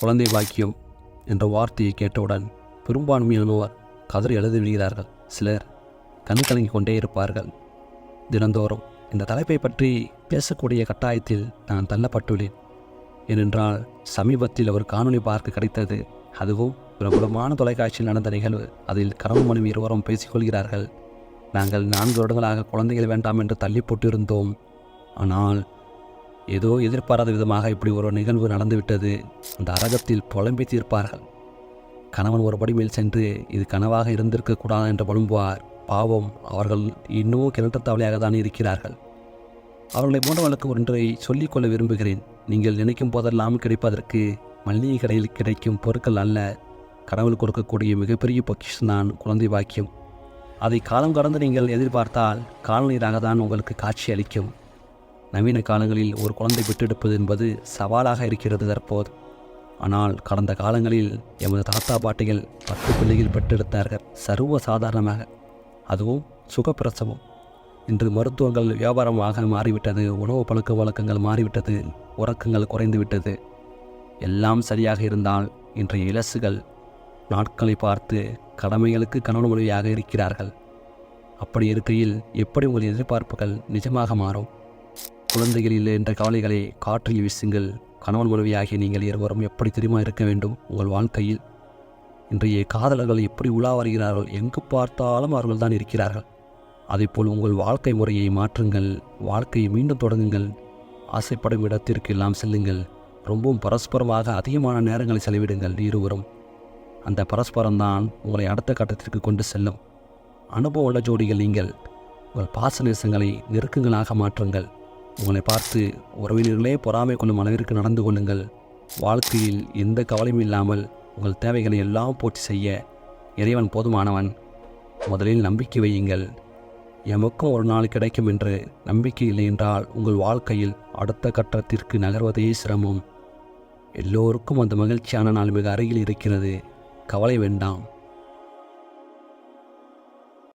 குழந்தை பாக்கியம் என்ற வார்த்தையை கேட்டவுடன் பெரும்பான்மையானோர் கதறி எழுதி விடுகிறார்கள். சிலர் கண் கலங்கி கொண்டே இருப்பார்கள். தினந்தோறும் இந்த தலைப்பை பற்றி பேசக்கூடிய கட்டாயத்தில் நான் தள்ளப்பட்டுள்ளேன். ஏனென்றால் சமீபத்தில் ஒரு காணொளி பார்க்க கிடைத்தது. அதுவும் பிரபலமான தொலைக்காட்சியில் நடந்த நிகழ்வு. அதில் கணவன் மனைவி இருவரும் பேசிக்கொள்கிறார்கள். நாங்கள் நான்கு வருடங்களாக குழந்தைகள் வேண்டாம் என்று தள்ளி போட்டிருந்தோம். ஆனால் ஏதோ எதிர்பாராத விதமாக இப்படி ஒரு நிகழ்வு நடந்துவிட்டது. அந்த அரகத்தில் புலம்பி தீர்ப்பார்கள். கணவன் ஒருபடி மேல் சென்று இது கனவாக இருந்திருக்கக்கூடாது என்று புலம்புவார். பாவம் அவர்கள் இன்னமும் கிணற்று தவளையாக தான் இருக்கிறார்கள். அவர்களை போன்றவர்களுக்கு ஒன்றை சொல்லிக்கொள்ள விரும்புகிறேன். நீங்கள் நினைக்கும் போதெல்லாம் கிடைப்பதற்கு மல்லிகை கடையில் கிடைக்கும் பொருட்கள் அல்ல. கடவுள் கொடுக்கக்கூடிய மிகப்பெரிய பொக்கிஷம்தான் குழந்தை பாக்கியம். அதை காலம் கடந்து நீங்கள் எதிர்பார்த்தால் காலநீராக தான் உங்களுக்கு காட்சி அளிக்கும். நவீன காலங்களில் ஒரு குழந்தை பெற்றெடுப்பது என்பது சவாலாக இருக்கிறது தற்போது. ஆனால் கடந்த காலங்களில் எமது தாத்தா பாட்டிகள் பத்து பிள்ளைகள் பெற்றெடுத்தார்கள் சர்வ சாதாரணமாக. அதுவும் சுகப்பிரசவம். இன்று மருத்துவங்கள் வியாபாரமாக மாறிவிட்டது உணவு பழக்க வழக்கங்கள் மாறிவிட்டது உறக்கங்கள் குறைந்துவிட்டது. எல்லாம் சரியாக இருந்தால் இன்றைய இலசுகள் நாட்களை பார்த்து கடமைகளுக்கு கணவன் மொழியாக இருக்கிறார்கள். அப்படி இருக்கையில் எப்படி உங்கள் எதிர்பார்ப்புகள் நிஜமாக மாறும்? குழந்தைகள் இல்லை என்ற கவலைகளை காற்றில் வீசுங்கள். கணவன் மனைவியாகிய நீங்கள் இருவரும் எப்படி தெரியுமா இருக்க வேண்டும்? உங்கள் வாழ்க்கையில் இன்றைய காதலர்கள் எப்படி உலா வருகிறார்கள்? எங்கு பார்த்தாலும் அவர்கள் தான் இருக்கிறார்கள். அதேபோல் உங்கள் வாழ்க்கை முறையை மாற்றுங்கள். வாழ்க்கையை மீண்டும் தொடங்குங்கள். ஆசைப்படும் இடத்திற்கு எல்லாம் செல்லுங்கள். ரொம்பவும் பரஸ்பரமாக அதிகமான நேரங்களை செலவிடுங்கள் இருவரும். அந்த பரஸ்பரம்தான் உங்களை அடுத்த கட்டத்திற்கு கொண்டு செல்லும். அனுபவ உள்ள ஜோடிகள் நீங்கள். உங்கள் பாச நேசங்களை நெருக்கங்களாக மாற்றுங்கள். உங்களை பார்த்து உறவினர்களே பொறாமை கொள்ளும் அளவிற்கு நடந்து கொள்ளுங்கள். வாழ்க்கையில் எந்த கவலையும் இல்லாமல் உங்கள் தேவைகளை எல்லாம் பூர்த்தி செய்ய இறைவன் போதுமானவன். முதலில் நம்பிக்கை வையுங்கள். எமக்கும் ஒரு நாள் கிடைக்கும் என்று நம்பிக்கை இல்லை என்றால் உங்கள் வாழ்க்கையில் அடுத்த கட்டத்திற்கு நகர்வதே சிரமம். எல்லோருக்கும் அந்த மகிழ்ச்சியான நாள் மிக அருகில் இருக்கிறது. கவலை வேண்டாம்.